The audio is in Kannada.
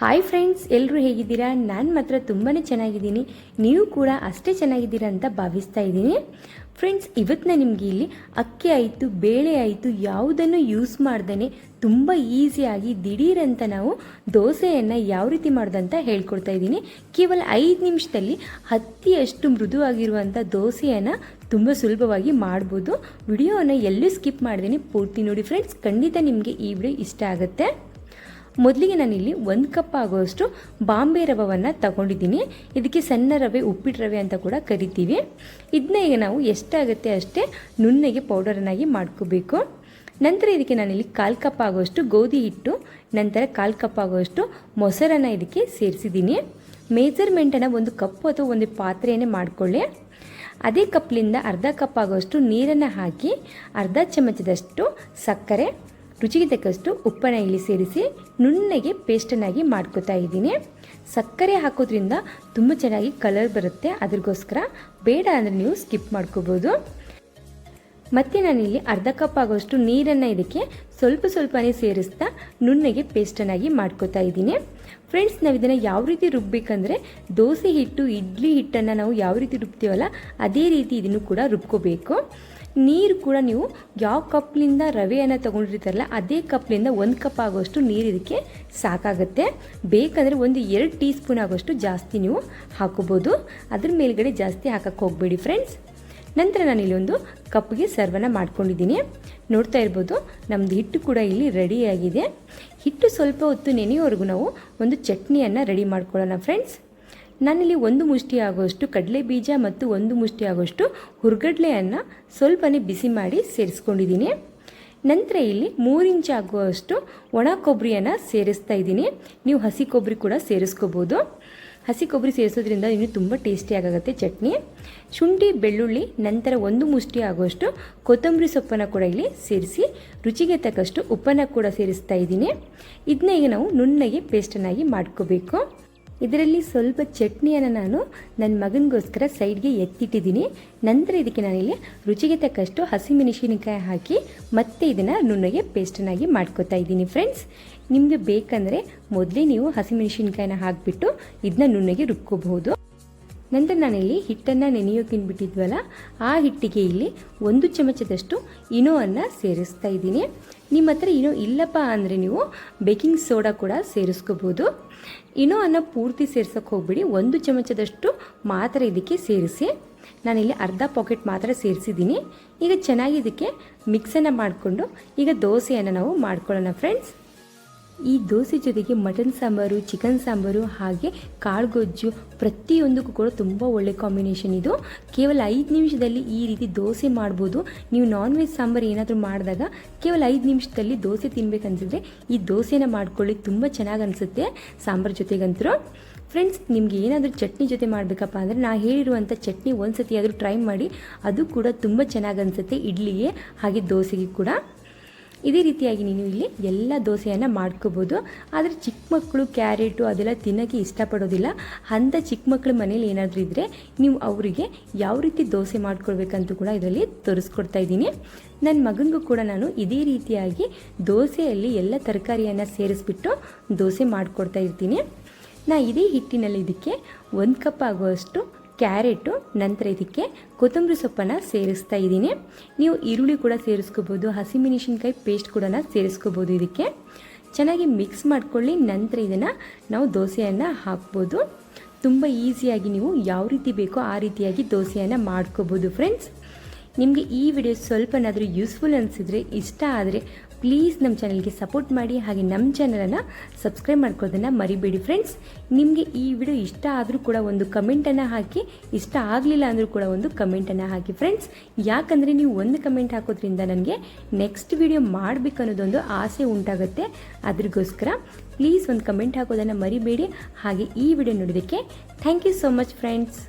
ಹಾಯ್ ಫ್ರೆಂಡ್ಸ್ ಎಲ್ಲರೂ ಹೇಗಿದ್ದೀರಾ? ನಾನು ಮಾತ್ರ ತುಂಬಾ ಚೆನ್ನಾಗಿದ್ದೀನಿ. ನೀವು ಕೂಡ ಅಷ್ಟೇ ಚೆನ್ನಾಗಿದ್ದೀರಾ ಅಂತ ಭಾವಿಸ್ತಾ ಇದ್ದೀನಿ. ಫ್ರೆಂಡ್ಸ್ ಇವತ್ತು ನಾನು ನಿಮಗೆ ಇಲ್ಲಿ ಅಕ್ಕಿ ಆಯಿತು, ಬೇಳೆ ಆಯಿತು, ಯಾವುದನ್ನು ಯೂಸ್ ಮಾಡ್ದೇ ತುಂಬ ಈಸಿಯಾಗಿ ದಿಢೀರಂತ ನಾವು ದೋಸೆಯನ್ನು ಯಾವ ರೀತಿ ಮಾಡ್ದಂತ ಹೇಳ್ಕೊಡ್ತಾ ಇದ್ದೀನಿ. ಕೇವಲ ಐದು ನಿಮಿಷದಲ್ಲಿ ಹತ್ತಿಯಷ್ಟು ಮೃದುವಾಗಿರುವಂಥ ದೋಸೆಯನ್ನು ತುಂಬ ಸುಲಭವಾಗಿ ಮಾಡ್ಬೋದು. ವಿಡಿಯೋನ ಎಲ್ಲೂ ಸ್ಕಿಪ್ ಮಾಡ್ದೇನೆ, ಪೂರ್ತಿ ನೋಡಿ ಫ್ರೆಂಡ್ಸ್ ಖಂಡಿತ ನಿಮಗೆ ಈ ವಿಡಿಯೋ ಇಷ್ಟ ಆಗುತ್ತೆ. ಮೊದಲಿಗೆ ನಾನಿಲ್ಲಿ ಒಂದು ಕಪ್ ಆಗುವಷ್ಟು ಬಾಂಬೆ ರವವನ್ನು ತಗೊಂಡಿದ್ದೀನಿ. ಇದಕ್ಕೆ ಸಣ್ಣ ರವೆ ಉಪ್ಪಿಟ್ಟು ರವೆ ಅಂತ ಕೂಡ ಕರಿತೀವಿ. ಇದನ್ನ ಈಗ ನಾವು ಎಷ್ಟಾಗುತ್ತೆ ಅಷ್ಟೇ ನುಣ್ಣಗೆ ಪೌಡರನ್ನಾಗಿ ಮಾಡ್ಕೋಬೇಕು. ನಂತರ ಇದಕ್ಕೆ ನಾನಿಲ್ಲಿ ಕಾಲು ಕಪ್ ಆಗುವಷ್ಟು ಗೋಧಿ ಹಿಟ್ಟು, ನಂತರ ಕಾಲು ಕಪ್ ಆಗುವಷ್ಟು ಮೊಸರನ್ನು ಇದಕ್ಕೆ ಸೇರಿಸಿದ್ದೀನಿ. ಮೇಜರ್ಮೆಂಟನ್ನು ಒಂದು ಕಪ್ಪು ಅಥವಾ ಒಂದು ಪಾತ್ರೆಯನ್ನೇ ಮಾಡಿಕೊಳ್ಳಿ. ಅದೇ ಕಪ್ಲಿಂದ ಅರ್ಧ ಕಪ್ ಆಗುವಷ್ಟು ನೀರನ್ನು ಹಾಕಿ, ಅರ್ಧ ಚಮಚದಷ್ಟು ಸಕ್ಕರೆ ರುಚಿಗೆ ತಕ್ಕಷ್ಟು ಉಪ್ಪನ್ನು ಇಲ್ಲಿ ಸೇರಿಸಿ ನುಣ್ಣಗೆ ಪೇಸ್ಟನ್ನಾಗಿ ಮಾಡ್ಕೋತಾ ಇದ್ದೀನಿ. ಸಕ್ಕರೆ ಹಾಕೋದ್ರಿಂದ ತುಂಬ ಚೆನ್ನಾಗಿ ಕಲರ್ ಬರುತ್ತೆ. ಅದ್ರಗೋಸ್ಕರ ಬೇಡ ಅಂದರೆ ನೀವು ಸ್ಕಿಪ್ ಮಾಡ್ಕೋಬೋದು. ಮತ್ತು ನಾನಿಲ್ಲಿ ಅರ್ಧ ಕಪ್ ಆಗೋಷ್ಟು ನೀರನ್ನು ಇದಕ್ಕೆ ಸ್ವಲ್ಪ ಸ್ವಲ್ಪನೇ ಸೇರಿಸ್ತಾ ನುಣ್ಣಗೆ ಪೇಸ್ಟನ್ನಾಗಿ ಮಾಡ್ಕೋತಾ ಇದ್ದೀನಿ. ಫ್ರೆಂಡ್ಸ್, ನಾವು ಇದನ್ನು ಯಾವ ರೀತಿ ರುಬ್ಬೇಕಂದ್ರೆ ದೋಸೆ ಹಿಟ್ಟು, ಇಡ್ಲಿ ಹಿಟ್ಟನ್ನು ನಾವು ಯಾವ ರೀತಿ ರುಬ್ತೀವಲ್ಲ ಅದೇ ರೀತಿ ಇದನ್ನು ಕೂಡ ರುಬ್ಕೋಬೇಕು. ನೀರು ಕೂಡ ನೀವು ಯಾವ ಕಪ್ನಿಂದ ರವೆಯನ್ನು ತೊಗೊಂಡಿರ್ತಾರಲ್ಲ ಅದೇ ಕಪ್ನಿಂದ ಒಂದು ಕಪ್ ಆಗೋಷ್ಟು ನೀರು ಇದಕ್ಕೆ ಸಾಕಾಗುತ್ತೆ. ಬೇಕಂದರೆ ಒಂದು ಎರಡು ಟೀ ಸ್ಪೂನ್ ಆಗೋಷ್ಟು ಜಾಸ್ತಿ ನೀವು ಹಾಕೋಬೋದು ಅದ್ರ ಮೇಲ್ಗಡೆ ಜಾಸ್ತಿ ಹಾಕಕ್ಕೆ ಹೋಗಬೇಡಿ ಫ್ರೆಂಡ್ಸ್. ನಂತರ ನಾನಿಲ್ಲಿ ಒಂದು ಕಪ್ಗೆ ಸರ್ವನ್ನ ಮಾಡ್ಕೊಂಡಿದ್ದೀನಿ. ನೋಡ್ತಾ ಇರ್ಬೋದು ನಮ್ಮದು ಹಿಟ್ಟು ಕೂಡ ಇಲ್ಲಿ ರೆಡಿಯಾಗಿದೆ ಹಿಟ್ಟು ಸ್ವಲ್ಪ ಹೊತ್ತು ನೆನೆಯೋವರೆಗೂ ನಾವು ಒಂದು ಚಟ್ನಿಯನ್ನು ರೆಡಿ ಮಾಡ್ಕೊಳ್ಳೋಣ ಫ್ರೆಂಡ್ಸ್ ನಾನಿಲ್ಲಿ ಒಂದು ಮುಷ್ಟಿ ಆಗುವಷ್ಟು ಕಡಲೆ ಬೀಜ ಮತ್ತು ಒಂದು ಮುಷ್ಟಿ ಆಗುವಷ್ಟು ಹುರ್ಗಡ್ಲೆಯನ್ನು ಸ್ವಲ್ಪನೇ ಬಿಸಿ ಮಾಡಿ ಸೇರಿಸ್ಕೊಂಡಿದ್ದೀನಿ. ನಂತರ ಇಲ್ಲಿ ಮೂರು ಇಂಚ್ ಆಗುವಷ್ಟು ಒಣ ಕೊಬ್ಬರಿಯನ್ನು ಸೇರಿಸ್ತಾ ಇದ್ದೀನಿ. ನೀವು ಹಸಿ ಕೊಬ್ಬರಿ ಕೂಡ ಸೇರಿಸ್ಕೋಬೋದು. ಹಸಿ ಕೊಬ್ಬರಿ ಸೇರಿಸೋದ್ರಿಂದ ಇನ್ನೂ ತುಂಬ ಟೇಸ್ಟಿಯಾಗುತ್ತೆ ಚಟ್ನಿ. ಶುಂಠಿ, ಬೆಳ್ಳುಳ್ಳಿ, ನಂತರ ಒಂದು ಮುಷ್ಟಿ ಆಗುವಷ್ಟು ಕೊತ್ತಂಬರಿ ಸೊಪ್ಪನ್ನು ಕೂಡ ಇಲ್ಲಿ ಸೇರಿಸಿ ರುಚಿಗೆ ತಕ್ಕಷ್ಟು ಉಪ್ಪನ್ನು ಕೂಡ ಸೇರಿಸ್ತಾ ಇದ್ದೀನಿ. ಇದನ್ನ ಈಗ ನಾವು ನುಣ್ಣಗೆ ಪೇಸ್ಟನ್ನಾಗಿ ಮಾಡ್ಕೋಬೇಕು. ಇದರಲ್ಲಿ ಸ್ವಲ್ಪ ಚಟ್ನಿಯನ್ನು ನಾನು ನನ್ನ ಮಗನಿಗೋಸ್ಕರ ಸೈಡ್ಗೆ ಎತ್ತಿಟ್ಟಿದ್ದೀನಿ. ನಂತರ ಇದಕ್ಕೆ ನಾನಿಲ್ಲಿ ರುಚಿಗೆ ತಕ್ಕಷ್ಟು ಹಸಿಮೆಣಸಿನಕಾಯಿ ಹಾಕಿ ಮತ್ತೆ ಇದನ್ನು ನುಣ್ಣಗೆ ಪೇಸ್ಟನ್ನಾಗಿ ಮಾಡ್ಕೋತಾ ಇದ್ದೀನಿ ಫ್ರೆಂಡ್ಸ್ ನಿಮಗೆ ಬೇಕಂದರೆ ಮೊದಲೇ ನೀವು ಹಸಿಮೆಣಸಿನ್ಕಾಯಿನ ಹಾಕಿಬಿಟ್ಟು ಇದನ್ನ ನುಣ್ಣಗೆ ರುಬ್ಕೋಬಹುದು. ನಂತರ ನಾನಿಲ್ಲಿ ಹಿಟ್ಟನ್ನು ನೆನೆಯೋಕಿನ್ಬಿಟ್ಟಿದ್ವಲ್ಲ ಆ ಹಿಟ್ಟಿಗೆ ಇಲ್ಲಿ ಒಂದು ಚಮಚದಷ್ಟು ಇನೋವನ್ನು ಸೇರಿಸ್ತಾ ಇದ್ದೀನಿ. ನಿಮ್ಮ ಹತ್ರ ಇನೋ ಇಲ್ಲಪ್ಪ ಅಂದರೆ ನೀವು ಬೇಕಿಂಗ್ ಸೋಡಾ ಕೂಡ ಸೇರಿಸ್ಕೋಬೋದು ಇನೋವನ್ನು ಪೂರ್ತಿ ಸೇರ್ಸೋಕ್ಕೆ ಹೋಗ್ಬಿಡಿ, ಒಂದು ಚಮಚದಷ್ಟು ಮಾತ್ರ ಇದಕ್ಕೆ ಸೇರಿಸಿ. ನಾನಿಲ್ಲಿ ಅರ್ಧ ಪಾಕೆಟ್ ಮಾತ್ರ ಸೇರಿಸಿದ್ದೀನಿ. ಈಗ ಚೆನ್ನಾಗಿ ಇದಕ್ಕೆ ಮಿಕ್ಸನ್ನು ಮಾಡಿಕೊಂಡು ಈಗ ದೋಸೆಯನ್ನು ನಾವು ಮಾಡ್ಕೊಳ್ಳೋಣ ಫ್ರೆಂಡ್ಸ್ ಈ ದೋಸೆ ಜೊತೆಗೆ ಮಟನ್ ಸಾಂಬಾರು, ಚಿಕನ್ ಸಾಂಬಾರು ಹಾಗೆ ಕಾಳು ಗೊಜ್ಜು ಪ್ರತಿಯೊಂದಕ್ಕೂ ಕೂಡ ತುಂಬ ಒಳ್ಳೆ ಕಾಂಬಿನೇಷನ್ ಇದು. ಕೇವಲ ಐದು ನಿಮಿಷದಲ್ಲಿ ಈ ರೀತಿ ದೋಸೆ ಮಾಡ್ಬೋದು. ನೀವು ನಾನ್ ವೆಜ್ ಸಾಂಬಾರು ಏನಾದರೂ ಮಾಡಿದಾಗ ಕೇವಲ ಐದು ನಿಮಿಷದಲ್ಲಿ ದೋಸೆ ತಿನ್ಬೇಕನ್ಸಿದ್ರೆ ಈ ದೋಸೆನ ಮಾಡ್ಕೊಳ್ಳಿ, ತುಂಬ ಚೆನ್ನಾಗಿ ಅನಿಸುತ್ತೆ ಸಾಂಬಾರು ಜೊತೆಗಂತರೂ ಫ್ರೆಂಡ್ಸ್ ನಿಮಗೆ ಏನಾದರೂ ಚಟ್ನಿ ಜೊತೆ ಮಾಡಬೇಕಪ್ಪ ಅಂದರೆ ನಾ ಹೇಳಿರುವಂಥ ಚಟ್ನಿ ಒಂದು ಸತಿ ಆದರೂ ಟ್ರೈ ಮಾಡಿ, ಅದು ಕೂಡ ತುಂಬ ಚೆನ್ನಾಗಿ ಅನಿಸುತ್ತೆ, ಇಡ್ಲಿಗೆ ಹಾಗೆ ದೋಸೆಗೆ ಕೂಡ. ಇದೇ ರೀತಿಯಾಗಿ ನೀನು ಇಲ್ಲಿ ಎಲ್ಲ ದೋಸೆಯನ್ನು ಮಾಡ್ಕೋಬೋದು. ಆದರೆ ಚಿಕ್ಕ ಮಕ್ಕಳು ಕ್ಯಾರೆಟು ಅದೆಲ್ಲ ತಿನ್ನೋಕ್ಕೆ ಇಷ್ಟಪಡೋದಿಲ್ಲ. ಅಂಥ ಚಿಕ್ಕ ಮಕ್ಕಳ ಮನೇಲಿ ಏನಾದರೂ ಇದ್ದರೆ ನೀವು ಅವರಿಗೆ ಯಾವ ರೀತಿ ದೋಸೆ ಮಾಡ್ಕೊಳ್ಬೇಕಂತೂ ಕೂಡ ಇದರಲ್ಲಿ ತೋರಿಸ್ಕೊಡ್ತಾ ಇದ್ದೀನಿ. ನನ್ನ ಮಗನಿಗೂ ಕೂಡ ನಾನು ಇದೇ ರೀತಿಯಾಗಿ ದೋಸೆಯಲ್ಲಿ ಎಲ್ಲ ತರಕಾರಿಯನ್ನು ಸೇರಿಸ್ಬಿಟ್ಟು ದೋಸೆ ಮಾಡಿಕೊಡ್ತಾ ಇರ್ತೀನಿ. ನಾ ಇದೇ ಹಿಟ್ಟಿನಲ್ಲಿ ಇದಕ್ಕೆ ಒಂದು ಕಪ್ ಆಗುವಷ್ಟು ಕ್ಯಾರೆಟು, ನಂತರ ಇದಕ್ಕೆ ಕೊತ್ತಂಬರಿ ಸೊಪ್ಪನ್ನು ಸೇರಿಸ್ತಾ ಇದ್ದೀನಿ. ನೀವು ಈರುಳ್ಳಿ ಕೂಡ ಸೇರಿಸ್ಕೋಬೋದು, ಹಸಿಮೆಣಸಿನ್ಕಾಯಿ ಪೇಸ್ಟ್ ಕೂಡ ಸೇರಿಸ್ಕೋಬೋದು ಇದಕ್ಕೆ. ಚೆನ್ನಾಗಿ ಮಿಕ್ಸ್ ಮಾಡ್ಕೊಳ್ಳಿ, ನಂತರ ಇದನ್ನು ನಾವು ದೋಸೆಯನ್ನು ಹಾಕ್ಬೋದು. ತುಂಬ ಈಸಿಯಾಗಿ ನೀವು ಯಾವ ರೀತಿ ಬೇಕೋ ಆ ರೀತಿಯಾಗಿ ದೋಸೆಯನ್ನು ಮಾಡ್ಕೋಬೋದು ಫ್ರೆಂಡ್ಸ್ ನಿಮಗೆ ಈ ವಿಡಿಯೋ ಸ್ವಲ್ಪನಾದರೂ ಯೂಸ್ಫುಲ್ ಅನಿಸಿದರೆ, ಇಷ್ಟ ಆದರೆ ಪ್ಲೀಸ್ ನಮ್ಮ ಚಾನಲ್ಗೆ ಸಪೋರ್ಟ್ ಮಾಡಿ, ಹಾಗೆ ನಮ್ಮ ಚಾನಲನ್ನು ಸಬ್ಸ್ಕ್ರೈಬ್ ಮಾಡ್ಕೊಳ್ಳೋದನ್ನು ಮರಿಬೇಡಿ ಫ್ರೆಂಡ್ಸ್ ನಿಮಗೆ ಈ ವಿಡಿಯೋ ಇಷ್ಟ ಆದರೂ ಕೂಡ ಒಂದು ಕಮೆಂಟನ್ನು ಹಾಕಿ, ಇಷ್ಟ ಆಗಲಿಲ್ಲ ಅಂದರೂ ಕೂಡ ಒಂದು ಕಮೆಂಟನ್ನು ಹಾಕಿ ಫ್ರೆಂಡ್ಸ್ ಯಾಕಂದರೆ ನೀವು ಒಂದು ಕಮೆಂಟ್ ಹಾಕೋದ್ರಿಂದ ನನಗೆ ನೆಕ್ಸ್ಟ್ ವಿಡಿಯೋ ಮಾಡಬೇಕು ಅನ್ನೋದೊಂದು ಆಸೆ ಉಂಟಾಗುತ್ತೆ. ಅದ್ರಿಗೋಸ್ಕರ ಪ್ಲೀಸ್ ಒಂದು ಕಮೆಂಟ್ ಹಾಕೋದನ್ನು ಮರಿಬೇಡಿ. ಹಾಗೆ ಈ ವಿಡಿಯೋ ನೋಡೋದಕ್ಕೆ thank you so much friends